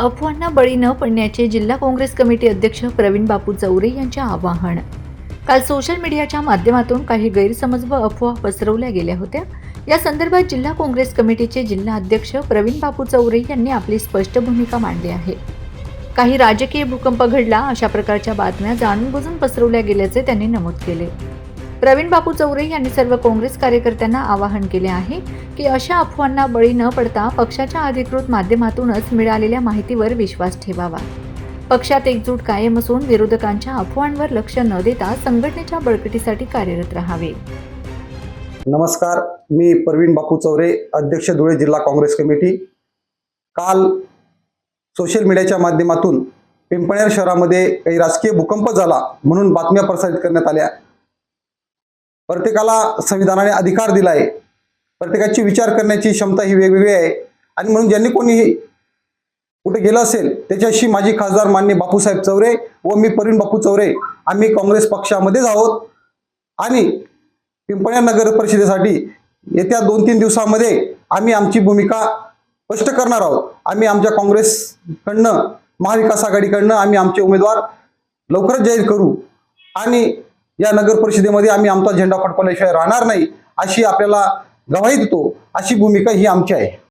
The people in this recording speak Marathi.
अफवांना बळी न पडण्याचे जिल्हा काँग्रेस कमिटी अध्यक्ष प्रवीण बापू चौरे यांचे आवाहन. काल सोशल मीडियाच्या माध्यमातून काही गैरसमज व अफवा पसरवल्या गेल्या होत्या. या संदर्भात जिल्हा काँग्रेस कमिटीचे जिल्हा अध्यक्ष प्रवीण बापू चौरे यांनी आपली स्पष्ट भूमिका मांडली आहे. काही राजकीय भूकंप घडला अशा प्रकारच्या बातम्या जाणून बुजून पसरवल्या गेल्याचे त्यांनी नमूद केले. प्रवीण बापू चौरे यांनी सर्व काँग्रेस कार्यकर्त्यांना आवाहन केले आहे की अशा अफवांना बळी न पडता पक्षाच्या अधिकृत माध्यमातूनच मिळालेल्या माहितीवर विश्वास ठेवावा. पक्षात एकजूट कायम असून विरोधकांच्या अफवांवर लक्ष न देता संघटनेच्या बळकटीसाठी कार्यरत राहावे. नमस्कार मी प्रवीण बापू चौरे अध्यक्ष धुळे जिल्हा काँग्रेस कमिटी. काल सोशल मीडियाच्या माध्यमातून पिंपळनेर शहरामध्ये काही राजकीय भूकंप झाला म्हणून बातम्या प्रसारित करण्यात आल्या. प्रत्येकाला संविधानाने अधिकार दिलाय. प्रत्येकाची विचार करण्याची क्षमता ही वेगवेगळी आहे. आणि म्हणून ज्यांनी कोणी कुठे गेलं असेल त्याच्याशी माझी खासदार मान्य बापूसाहेब चौरे व मी प्रवीण बापू चौरे आम्ही काँग्रेस पक्षामध्येच आहोत. आणि पिंपळ्या नगर परिषदेसाठी येत्या दोन तीन दिवसामध्ये आम्ही आमची भूमिका स्पष्ट करणार आहोत. आम्ही आमच्या काँग्रेसकडनं महाविकास आघाडीकडनं आम्ही आमचे उमेदवार लवकरच जाहीर करू. आणि या नगर परिषदेमध्ये आम्ही आमचा झेंडा फडकवल्याशिवाय राहणार नाही अशी आपल्याला गवाही देतो. अशी भूमिका ही आमची आहे.